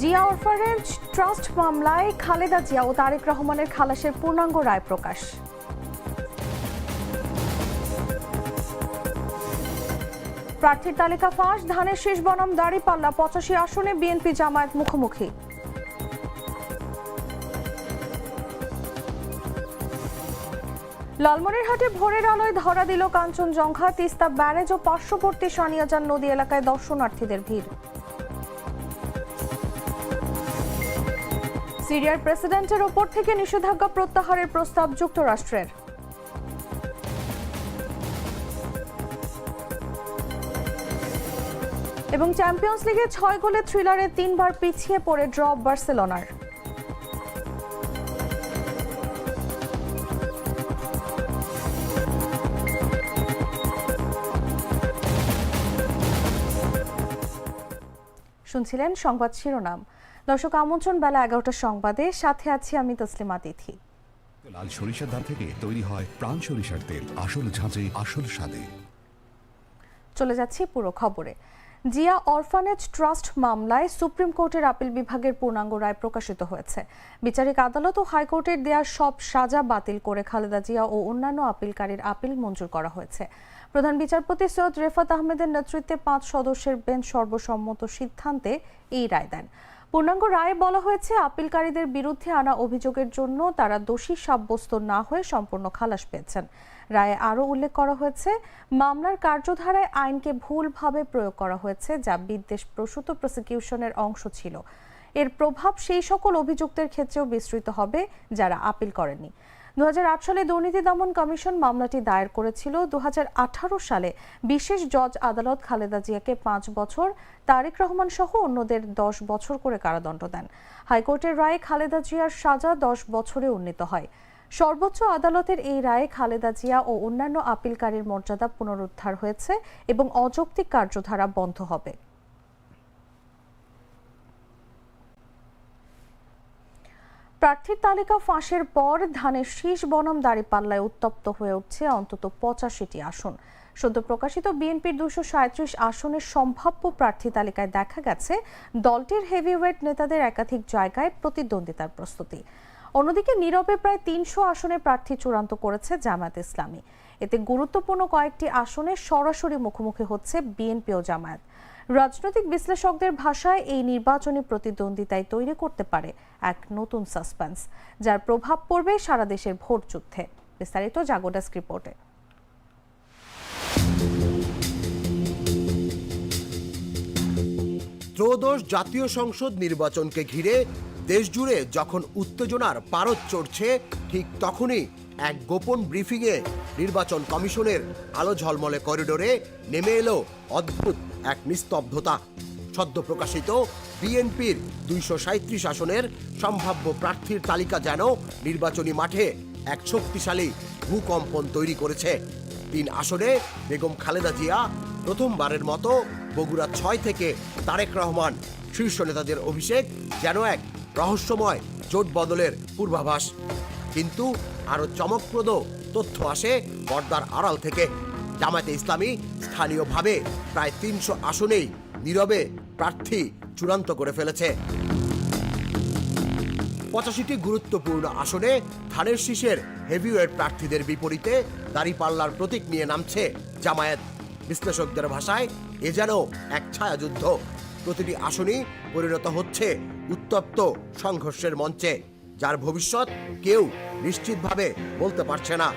Zia অরফারেন্স trust মামলায় খালেদা জিয়া ও তারেক রহমানের খালাসের পূর্ণাঙ্গ রায় প্রকাশ। প্রার্থীর তালিকা ফাঁস, ধানের শীষ বনাম দাঁড়িপাল্লা পঁচাশি আসনে বিএনপি জামায়াত মুখোমুখি। লালমনিরহাটে ভোরের আলোয় ধরা দিল কাঞ্চনজঙ্ঘা, তিস্তা ব্যারেজ ও পার্শ্ববর্তী সানিয়াজান নদী এলাকায় দর্শনার্থীদের ভিড়। সিরিয়ার প্রেসিডেন্টের ওপর থেকে নিষেধাজ্ঞা প্রত্যাহারের প্রস্তাব যুক্তরাষ্ট্রের। এবং চ্যাম্পিয়ন্স লিগে ছয় গোলে থ্রিলারে তিনবার পিছিয়ে পড়ে ড্র বার্সেলোনার। শুনছিলেন সংবাদ শিরোনাম। দর্শক আমন্ত্রণ বেলা এগারোটার সংবাদে। সাথে আছি আমি তসলিমা তিথি। লাল সরিষার ধান থেকে তৈরি হয় প্রাণ সরিষার তেল। আসল ঝাঁঝে আসল স্বাদে। চলে যাচ্ছি পুরো খবরে। জিয়া অরফানেজ ট্রাস্ট মামলায় সুপ্রিম কোর্টের আপিল বিভাগের পূর্ণাঙ্গ রায় প্রকাশিত হয়েছে। বিচারিক আদালত ও হাইকোর্টের দেয়া সব সাজা বাতিল করে খালেদা জিয়া ও অন্যান্য আপিলকারীর আপিল মঞ্জুর করা হয়েছে। প্রধান বিচারপতি সৈয়দ রেফাত আহমেদের নেতৃত্বে পাঁচ সদস্যের বেঞ্চ সর্বসম্মত সিদ্ধান্তে এই রায় দেন। পূর্ণাঙ্গ রায়ে বলা হয়েছে, আপিলকারীদের বিরুদ্ধে আনা অভিযোগের জন্য তারা দোষী, সাব্যস্ত না হয়ে সম্পূর্ণ খালাস পেয়েছেন। রায়ে আরও উল্লেখ করা হয়েছে, মামলার কার্যধারায় আইনকে ভুলভাবে প্রয়োগ করা হয়েছে, যা বিদ্বেষ প্রসূত প্রসিকিউশনের অংশ ছিল। এর প্রভাব সেই সকল অভিযুক্তের ক্ষেত্রেও বিস্তৃত হবে, যারা আপিল করেননি। দু হাজার আট সালে দুর্নীতি দমন কমিশন মামলাটি দায়ের করেছিল। দু হাজার আঠারো সালে বিশেষ জজ আদালত খালেদা জিয়াকে পাঁচ বছর, তারেক রহমান সহ অন্যদের দশ বছর করে কারাদণ্ড দেন। হাইকোর্টের রায়ে খালেদা জিয়ার সাজা দশ বছরে উন্নীত হয়। সর্বোচ্চ আদালতের এই রায়ে খালেদা জিয়া ও অন্যান্য আপিলকারীর মর্যাদা পুনরুদ্ধার হয়েছে এবং অযৌক্তিক কার্যধারা বন্ধ হবে। প্রার্থীর তালিকা ফাঁসের পর ধানের শীষ বনাম দাঁড়িপাল্লায় উত্তপ্ত হয়ে উঠছে অন্তত পঁচাশিটি আসন। সদ্য প্রকাশিত বিএনপির দুশো সাঁত্রিশ আসনের সম্ভাব্য প্রার্থী তালিকায় দেখা গেছে দলটির হেভিওয়েট নেতাদের একাধিক জায়গায় প্রতিদ্বন্দ্বিতার প্রস্তুতি। অন্যদিকে নীরবে প্রায় তিনশো আসনে প্রার্থী চূড়ান্ত করেছে জামায়াত ইসলামী। এতে গুরুত্বপূর্ণ কয়েকটি আসনে সরাসরি মুখোমুখি হচ্ছে বিএনপি ও জামায়াত। রাজনৈতিক বিশ্লেষকদের ভাষায় এই নির্বাচনী প্রতিদ্বন্দ্বিতায় তৈরি করতে পারে এক নতুন সাসপেন্স, যার প্রভাব পড়বে সারা দেশের ভোট যুদ্ধে। বিস্তারিত জাগোডাস্ক রিপোর্টে। ত্রয়োদশ জাতীয় সংসদ নির্বাচনকে ঘিরে দেশজুড়ে যখন উত্তেজনার পারদ চড়ছে, ঠিক তখনই এক গোপন ব্রিফিংয়ে নির্বাচন কমিশনের আলো ঝলমলে করিডোরে নেমে এলো অদ্ভুত এক নিস্তব্ধতা। সদ্য প্রকাশিত বিএনপির দুইশো সাঁত্রিশ আসনের সম্ভাব্য প্রার্থীর তালিকা যেন নির্বাচনী মাঠে এক শক্তিশালী ভূকম্পন তৈরি করেছে। তিন আসনে বেগম খালেদা জিয়া, প্রথমবারের মতো বগুড়া ছয় থেকে তারেক রহমান। শীর্ষ নেতাদের অভিষেক যেন এক রহস্যময় জোট বদলের পূর্বাভাস। কিন্তু আরও চমকপ্রদ তথ্য আসে পর্দার আড়াল থেকে। জামায়াতে ইসলামী স্থানীয়ভাবে প্রায় তিনশো আসনেই নীরবে প্রার্থী চূড়ান্ত করে ফেলেছে। পঁচাশিটি গুরুত্বপূর্ণ আসনে ধানের শীষের হেভিওয়েট প্রার্থীদের বিপরীতে দাঁড়িপাল্লার প্রতীক নিয়ে নামছে জামায়াত। বিশ্লেষকদের ভাষায়, এ যেন এক ছায়াযুদ্ধ। প্রতিটি আসনই পরিণত হচ্ছে উত্তপ্ত সংঘর্ষের মঞ্চে। যার ভবিষ্যৎ কেউ নিশ্চিতভাবে বলতে পারছে না।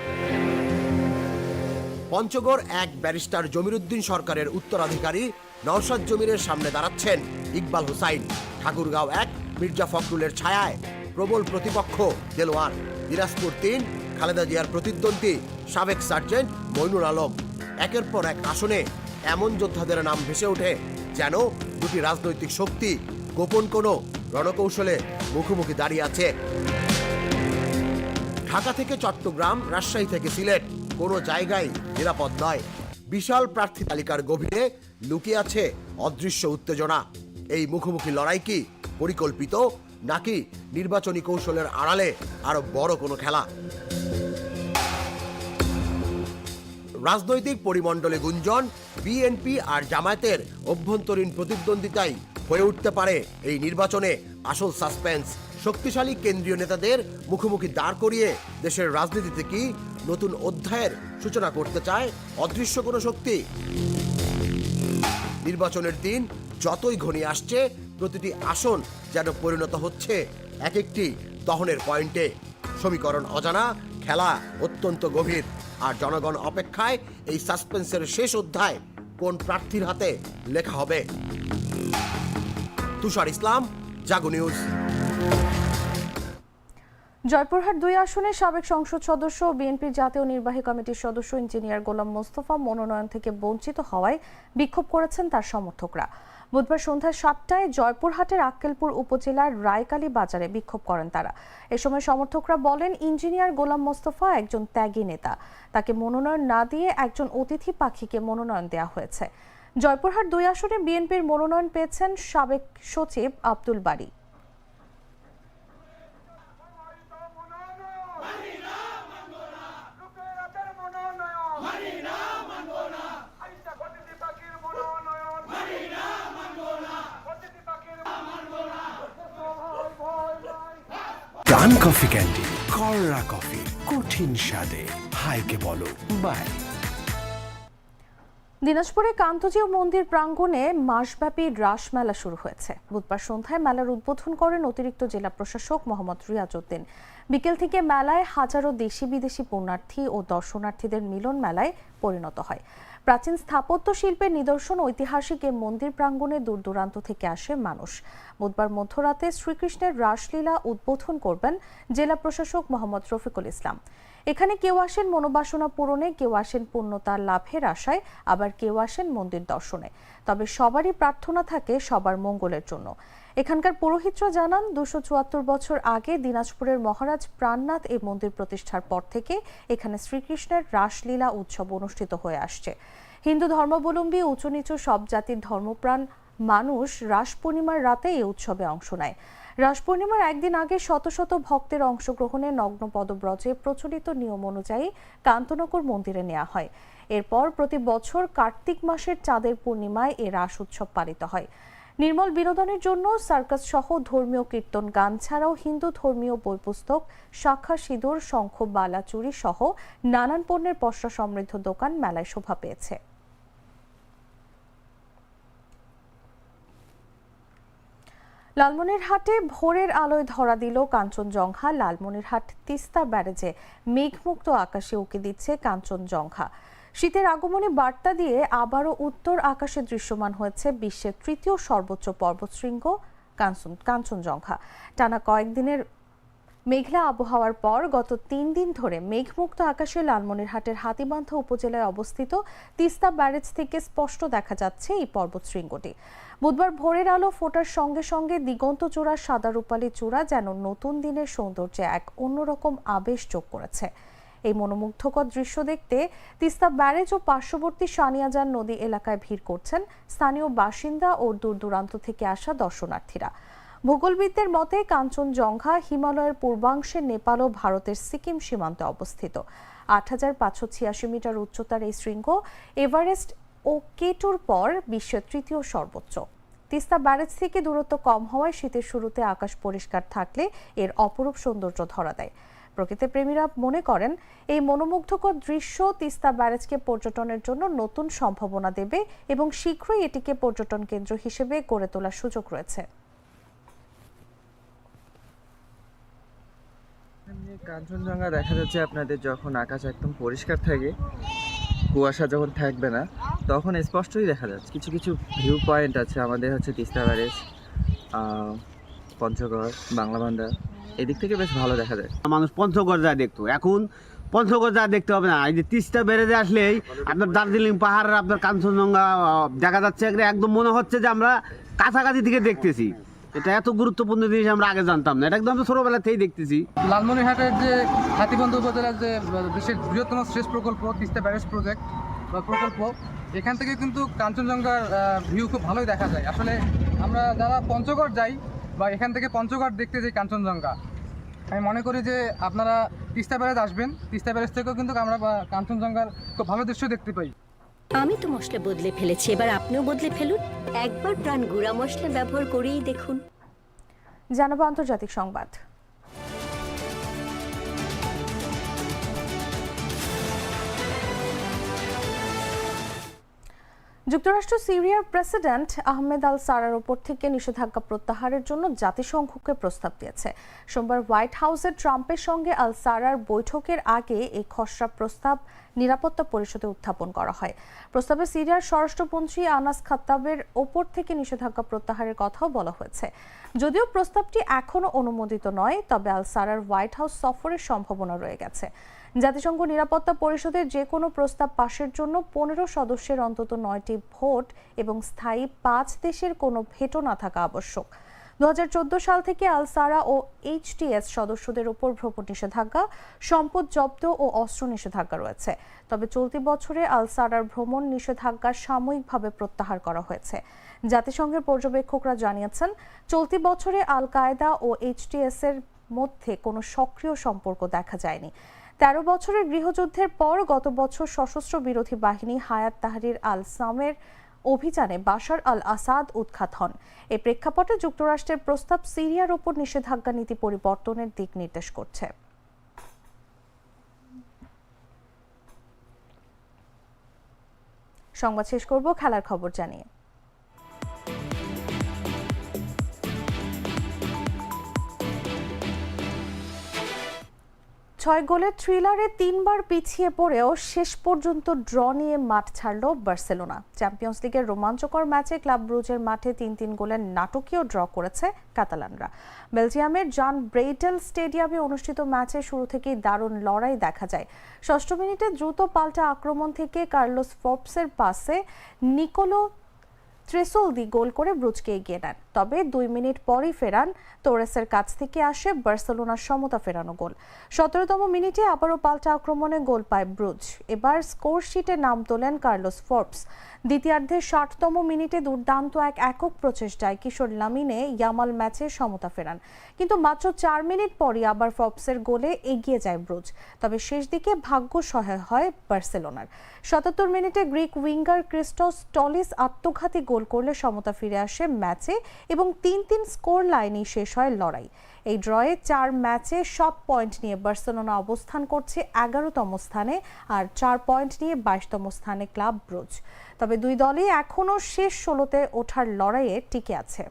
পঞ্চগড় এক ব্যারিস্টার জমিরুদ্দিন সরকারের উত্তরাধিকারী নওশাদ জমিরের সামনে দাঁড়াচ্ছেন ইকবাল হুসাইন। ঠাকুরগাঁও এক মির্জা ফখরুলের ছায়ায় প্রবল প্রতিপক্ষ দেলোয়ার দিনাজপুর তিন, খালেদা জিয়ার প্রতিদ্বন্দ্বী সাবেক সার্জেন্ট মইনুল আলম। একের পর এক আসনে এমন যোদ্ধাদের নাম ভেসে ওঠে যেন দুটি রাজনৈতিক শক্তি, গোপন কোনো রণকৌশলে মুখোমুখি দাঁড়িয়ে আছে। ঢাকা থেকে চট্টগ্রাম, রাজশাহী থেকে সিলেট, কোনো জায়গায় নিরাপদ নয়। বিশাল প্রার্থী তালিকার গভীরে লুকিয়ে আছে অদৃশ্য উত্তেজনা। এই মুখোমুখি লড়াই কি পরিকল্পিত, নাকি নির্বাচনী কৌশলের আড়ালে আরও বড় কোনো খেলা? রাজনৈতিক পরিমণ্ডলে গুঞ্জন, বিএনপি আর জামায়াতের অভ্যন্তরীণ প্রতিদ্বন্দ্বিতাই হয়ে উঠতে পারে এই নির্বাচনে আসল সাসপেন্স। শক্তিশালী কেন্দ্রীয় নেতাদের মুখোমুখি দাঁড় করিয়ে দেশের রাজনীতিতে কি নতুন অধ্যায়ের সূচনা করতে চায় অদৃশ্য কোনো শক্তি? নির্বাচনের দিন যতই ঘনিয়ে আসছে, প্রতিটি আসন যেন পরিণত হচ্ছে এক একটি দহনের পয়েন্টে। সমীকরণ অজানা, খেলা অত্যন্ত গভীর। আর জনগণ অপেক্ষায় এই সাসপেন্সের শেষ অধ্যায় কোন প্রার্থীর হাতে লেখা হবে? তুষার ইসলাম, জাগো নিউজ। জয়পুরহাট দুই আসনের সাবেক সংসদ সদস্য বিএনপির জাতীয় নির্বাহী কমিটির সদস্য ইঞ্জিনিয়ার গোলাম মোস্তফা মনোনয়ন থেকে বঞ্চিত হওয়ায় বিক্ষোভ করেছেন তার সমর্থকরা। বুধবার সন্ধ্যা সাতটায় জয়পুরহাটের আক্কেলপুর উপজেলার রায়কালী বাজারে বিক্ষোভ করেন তারা। এ সময় সমর্থকরা বলেন, ইঞ্জিনিয়ার গোলাম মোস্তফা একজন ত্যাগী নেতা। তাকে মনোনয়ন না দিয়ে একজন অতিথি পাখিকে মনোনয়ন দেওয়া হয়েছে। জয়পুরহাট দুই আসনে বিএনপির মনোনয়ন পেয়েছেন সাবেক সচিব আব্দুল বারী। লুকেরাতের মনোনয়ন না মানবো না আইসা অতিথি পাখির মনোনয়ন না মানবো না অতিথি পাখির মানবো না ভয় ভয় নাই ডান কফি ক্যান্ডি কররা কফি, কঠিন স্বাদে। হাইকে বলো, বাই। দিনাজপুরে কান্তজিউ মন্দির প্রাঙ্গণে মাসব্যাপী রাসমেলা শুরু হয়েছে। বুধবার সন্ধ্যায় মেলার উদ্বোধন করেন অতিরিক্ত জেলা প্রশাসক মোহাম্মদ রিয়াজউদ্দিন। বিকেল থেকে মেলায় হাজারো দেশি বিদেশি পুণ্যার্থী ও দর্শনার্থীদের মিলন মেলায় পরিণত হয়। প্রাচীন স্থাপত্য শিল্পের নিদর্শন ঐতিহাসিক এ মন্দির প্রাঙ্গণে দূর দূরান্ত থেকে আসে মানুষ। বুধবার মধ্যরাতে শ্রীকৃষ্ণের রাসলীলা উদ্বোধন করবেন জেলা প্রশাসক মোহাম্মদ রফিকুল ইসলাম। এখানে কেউ আসেন মনোবাসনা পূরণে, কেউ আসেন পূর্ণতার লাভের আশায়, আবার কেউ আসেন মন্দির দর্শনে। তবে সবারই প্রার্থনা থাকে সবার মঙ্গলের জন্য। এখানকার পুরোহিতরা জানান, দুশো চুয়াত্তর বছর আগে দিনাজপুরের মহারাজ প্রাণনাথ এই মন্দির প্রতিষ্ঠার পর থেকে এখানে শ্রীকৃষ্ণের রাসলীলা উৎসব অনুষ্ঠিত হয়ে আসছে। হিন্দু ধর্মাবলম্বী উঁচু নিচু সব জাতির ধর্মপ্রাণ মানুষ রাস পূর্ণিমার রাতে এই উৎসবে অংশ নেয়। রাস পূর্ণিমার একদিন আগে শত শত ভক্তের অংশগ্রহণে নগ্ন পদব্রজে প্রচলিত নিয়ম অনুযায়ী কান্তনগর মন্দিরে নেওয়া হয়। এরপর প্রতি বছর কার্তিক মাসের চাঁদের পূর্ণিমায় এ রাস উৎসব পালিত হয়। নির্মল বিনোদনের জন্য সার্কাস সহ ধর্মীয় কীর্তন গান ছাড়াও হিন্দু ধর্মীয় বই পুস্তক শাখা সিঁদুর, শঙ্খ, বালা চুরি সহ নানান পণ্যের পসরা সমৃদ্ধ দোকান মেলায় শোভা পেয়েছে। লালমনিরহাটে ভোরের আলোয় ধরা দিল কাঞ্চনজঙ্ঘা। লালমনিরহাট তিস্তা ব্যারেজে মেঘমুক্ত আকাশে উকি দিচ্ছে কাঞ্চনজঙ্ঘা। শীতের আগমনে বার্তা দিয়ে আবারও উত্তর আকাশে দৃশ্যমান হয়েছে বিশ্বের তৃতীয় সর্বোচ্চ পর্বতশৃঙ্গ কাঞ্চন কাঞ্চনজঙ্ঘা। টানা কয়েকদিনের মেঘলা আবহাওয়ার পর গত তিন দিন ধরে মেঘমুক্ত আকাশে লালমনিরহাটের হাতিবান্ধা উপজেলায় অবস্থিত তিস্তা ব্যারেজ থেকে স্পষ্ট দেখা যাচ্ছে এই পর্বতশৃঙ্গটি। বুধবার ভোরের আলো ফোটার সঙ্গে সঙ্গে দিগন্ত চূড়া সাদা রূপালী চূড়া যেন নতুন দিনের সৌন্দর্যে এক অন্যরকম আবেশ যোগ করেছে। এই মনোমুগ্ধকর দৃশ্য দেখতে তিস্তা ব্যারেজ ও পার্শ্ববর্তী সানিয়াজান নদী এলাকায় ভিড় করছেন স্থানীয় বাসিন্দা ও দূর দূরান্ত থেকে আসা দর্শনার্থীরা। ভূগোলবিদদের মতে, কাঞ্চনজঙ্ঘা হিমালয়ের পূর্বাংশে নেপাল ও ভারতের সিকিম সীমান্তে অবস্থিত। আট হাজার পাঁচশো ছিয়াশি মিটার উচ্চতার এই শৃঙ্গ এভারেস্ট ও কেটুর পর বিশ্বের তৃতীয় সর্বোচ্চ। তিস্তা ব্যারেজ থেকে দূরত্ব কম হওয়ায় শীতের শুরুতে আকাশ পরিষ্কার থাকলে এর অপরূপ সৌন্দর্য ধরা দেয়। প্রকৃতিপ্রেমীরা মনে করেন, এই মনোমুগ্ধকর দৃশ্য তিস্তা ব্যারেজকে পর্যটনের জন্য নতুন সম্ভাবনা দেবে এবং শীঘ্রই এটিকে পর্যটন কেন্দ্র হিসেবে গড়ে তোলার সুযোগ রয়েছে। কাঞ্চনজঙ্ঘা দেখা যাচ্ছে আপনাদের যখন আকাশ একদম পরিষ্কার থাকে, কুয়াশা যখন থাকবে না, তখন স্পষ্টই দেখা যাচ্ছে। কিছু কিছু ভিউ পয়েন্ট আছে আমাদের হচ্ছে তিস্তা ব্যারেজ পঞ্চগড় বাংলাবান্ধা এদিক থেকে বেশ ভালো দেখা যায়। মানুষ পঞ্চগড় যা দেখতো। এখন পঞ্চগড় যা দেখতে হবে না। এই যে তিস্তা বেড়ে আসলেই আপনার দার্জিলিং পাহাড়, আপনার কাঞ্চনজঙ্ঘা দেখা যাচ্ছে একদম- মনে হচ্ছে যে আমরা কাছাকাছি থেকে দেখতেছি। এটা এত গুরুত্বপূর্ণ জিনিস আমরা আগে জানতাম না। এটা একদম ছোটবেলা থেকেই দেখতেছি। লালমনিরহাটের যে হাতিবন্ধ উপজেলার যে দেশের বৃহত্তম শেষ প্রকল্প, তিস্তা ব্যারেজ প্রজেক্ট বা প্রকল্প, এখান থেকে কিন্তু কাঞ্চনজঙ্ঘার ভিউ খুব ভালোই দেখা যায়। আসলে আমরা যারা পঞ্চগড় যাই বা এখান থেকে পঞ্চগড় দেখতে যাই কাঞ্চনজঙ্ঘা আমি মনে করি যে আপনারা তিস্তা ব্যারেজ আসবেন তিস্তা ব্যারেজ থেকেও কিন্তু আমরা বা কাঞ্চনজঙ্ঘার খুব ভালো দৃশ্য দেখতে পাই। আমি তো মশলা বদলে ফেলেছি এবার আপনিও বদলে ফেলুন। একবার প্রাণ গুঁড়া মশলা ব্যবহার করেই দেখুন। জানাব আন্তর্জাতিক সংবাদ। যুক্তরাষ্ট্র, সিরিয়ার প্রেসিডেন্ট আহমেদ আল সারার ওপর থেকে নিষেধাজ্ঞা প্রত্যাহারের জন্য জাতিসংঘকে প্রস্তাব দিয়েছে। সোমবার হোয়াইট হাউসে ট্রাম্পের সঙ্গে আল সারার বৈঠকের আগে এই খসড়া প্রস্তাব নিরাপত্তা পরিষদে উত্থাপন করা হয়। প্রস্তাবে সিরিয়ার স্বরাষ্ট্রমন্ত্রী আনাস খাত্তাবের ওপর থেকে নিষেধাজ্ঞা প্রত্যাহারের কথাও বলা হয়েছে। যদিও প্রস্তাবটি এখনও অনুমোদিত নয়, তবে আল সারার হোয়াইট হাউস সফরের সম্ভাবনা রয়ে গেছে। জাতিসংঘ নিরাপত্তা পরিষদের যে কোনো প্রস্তাব পাশের জন্য পনেরো সদস্যের অন্তত নয়টি ভোট এবং স্থায়ী পাঁচ দেশের কোনো ভেটো না থাকা আবশ্যক। দু সাল থেকে আল সারা ও এইচটিএস সদস্যদের উপর ভ্রমণ নিষেধাজ্ঞা, সম্পদ জব্দ ও অস্ত্র নিষেধাজ্ঞা রয়েছে। তবে চলতি বছরে আলসারার ভ্রমণ নিষেধাজ্ঞা সাময়িকভাবে প্রত্যাহার করা হয়েছে। জাতিসংঘের পর্যবেক্ষকরা জানিয়েছেন, চলতি বছরে আল কায়দা ও এইচটিএস এর মধ্যে কোনো সক্রিয় সম্পর্ক দেখা যায়নি। তেরো বছরের গৃহযুদ্ধের পর গত বছর সশস্ত্র বিরোধী বাহিনী হায়াত তাহরির আল সামের অভিযানে বাশার আল আসাদ উৎখাত হন। এ প্রেক্ষাপটে যুক্তরাষ্ট্রের প্রস্তাব সিরিয়ার ওপর নিষেধাজ্ঞা নীতি পরিবর্তনের দিক নির্দেশ করছে। সংবাদ শেষ করব, খেলার খবর জানিয়ে। ছয় গোলের থ্রিলারে তিনবার পিছিয়ে পড়েও শেষ পর্যন্ত ড্র নিয়ে মাঠ ছাড়ল বার্সেলোনা। চ্যাম্পিয়ন্স লিগের রোমাঞ্চকর ম্যাচে ক্লাব ব্রুজের মাঠে তিন তিন গোলের নাটকীয় ড্র করেছে কাতালানরা। বেলজিয়ামের জন ব্রেইটেল স্টেডিয়ামে অনুষ্ঠিত ম্যাচে শুরু থেকেই দারুণ লড়াই দেখা যায়। ষষ্ঠ মিনিটে দ্রুত পাল্টা আক্রমণ থেকে কার্লোস ফোর্বসের পাসে নিকোলো ত্রেসোলদি গোল করে ব্রুজকে এগিয়ে নেন। তবে দুই মিনিট পরই ফেরান তোরেসের কাছ থেকে আসে বার্সেলোনার সমতা ফেরানো গোল। সতেরোতম মিনিটে আবারও পাল্টা আক্রমণে গোল পায় ব্রুজ। এবার স্কোর শিটে নাম তোলেন কার্লোস ফোর্বস। দ্বিতীয়ার্ধের ষাটতম মিনিটে দুর্দান্ত এক একক প্রচেষ্টায় কিশোর লামিনে ইয়ামাল ম্যাচে সমতা ফেরান। কিন্তু মাত্র চার মিনিট পরই আবার ফোর্বসের গোলে এগিয়ে যায় ব্রুজ। তবে শেষ দিকে ভাগ্য সহায় হয় বার্সেলোনার। সাতাত্তর মিনিটে গ্রিক উইঙ্গার ক্রিস্টস টলিস আত্মঘাতী গোল করলে সমতা ফিরে আসে ম্যাচে এবং তিন তিন স্কোর লাইনেই শেষ হয় লড়াই। এই ড্রয়ে চার ম্যাচে সব পয়েন্ট নিয়ে বার্সেলোনা অবস্থান করছে এগারোতম স্থানে আর চার পয়েন্ট নিয়ে বাইশতম স্থানে ক্লাব ব্রুজ। তবে দুই দলই এখনও শেষ ষোলোতে ওঠার লড়াইয়ে টিকে আছে।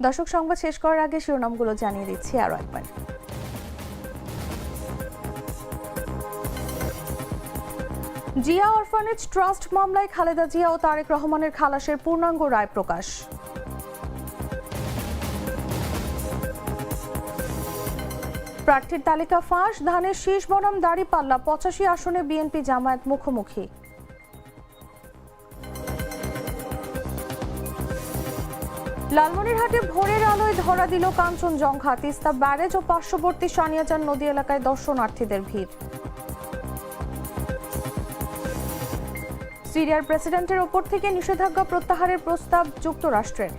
দর্শক সংবাদ শেষ করার আগে শিরোনামগুলো জানিয়ে দিচ্ছি আরও একবার। জিয়া অরফানেজ ট্রাস্ট মামলায় খালেদা জিয়া ও তারেক রহমানের খালাসের পূর্ণাঙ্গ রায় প্রকাশ। প্রার্থীর তালিকা ফাঁস, ধানের শীষ বনাম দাড়িপাল্লা পঁচাশি আসনে বিএনপি জামায়াত মুখোমুখি। লালমনিরহাটে ভোরের আলোয় ধরা দিল কাঞ্চনজঙ্ঘা, তিস্তা ব্যারেজ ও পার্শ্ববর্তী সানিয়াজান নদী এলাকায় দর্শনার্থীদের ভিড়। সিরিয়ার প্রেসিডেন্টের ওপর থেকে নিষেধাজ্ঞা প্রত্যাহারের প্রস্তাব যুক্তরাষ্ট্রের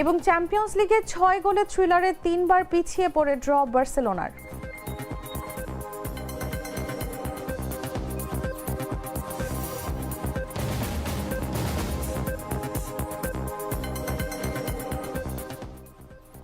এবং চ্যাম্পিয়ন্স লিগে ছয় গোলে থ্রিলারে তিনবার পিছিয়ে পড়ে ড্র বার্সেলোনার।